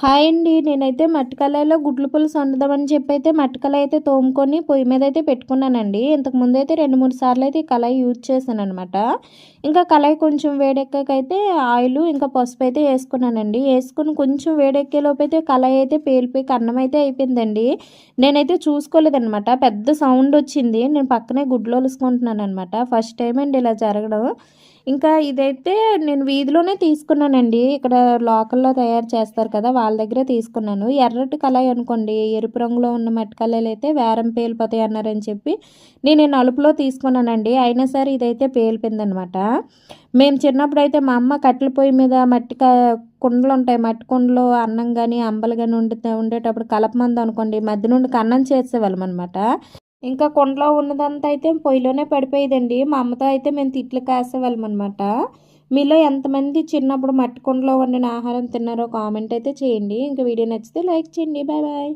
Hi అండి. నేనైతే మట్టికళాయిలో గుడ్లు పులుసు వండుదామని చెప్పి అయితే మట్టికలాయి అయితే తోముకొని పొయ్యి మీద అయితే పెట్టుకున్నానండి. ఇంతకు ముందు అయితే రెండు మూడు సార్లు అయితే ఈ కళాయి యూజ్ చేశాను అనమాట ఇంకా కళాయి కొంచెం వేడెక్కకైతే ఆయిల్ ఇంకా పసుపు అయితే వేసుకున్నానండి. వేసుకుని కొంచెం వేడెక్కేలోపు అయితే కళాయి అయితే పేలిపోయి కన్నం అయితే అయిపోయిందండి. నేనైతే చూసుకోలేదనమాట పెద్ద సౌండ్ వచ్చింది. నేను పక్కనే గుడ్లు ఒలుసుకుంటున్నాను అనమాట ఫస్ట్ టైం అండి ఇలా జరగడం. ఇంకా ఇదైతే నేను వీధిలోనే తీసుకున్నానండి. ఇక్కడ లోకల్లో తయారు చేస్తారు కదా వాళ్ళ దగ్గరే తీసుకున్నాను. ఎర్రటి కళాయి అనుకోండి ఎరుపు రంగులో ఉన్న మట్టి కళాయిలు అయితే వేరం పేలిపోతాయి అన్నారని చెప్పి నేను నలుపులో తీసుకున్నానండి. అయినా సరే ఇదైతే పేలిపోయిందనమాట. మేము చిన్నప్పుడు అయితే మా అమ్మ కట్టెల పొయ్యి మీద మట్టి కుండలు ఉంటాయి. మట్టి కుండలు అన్నం కానీ అంబలు కానీ ఉండే ఉండేటప్పుడు కలపమంది అనుకోండి మధ్య నుండి కన్నం చేసేవాళ్ళం అనమాట ఇంకా కుండలో ఉన్నదంతా అయితే పొయ్యిలోనే పడిపోయేదండి. మా అమ్మతో అయితే మేము తిట్లు కాసేవాళ్ళం అనమాట మీలో ఎంతమంది చిన్నప్పుడు మట్టి కుండలో వండిన ఆహారం తిన్నారో కామెంట్ అయితే చేయండి. ఇంకా వీడియో నచ్చితే లైక్ చేయండి. Bye bye.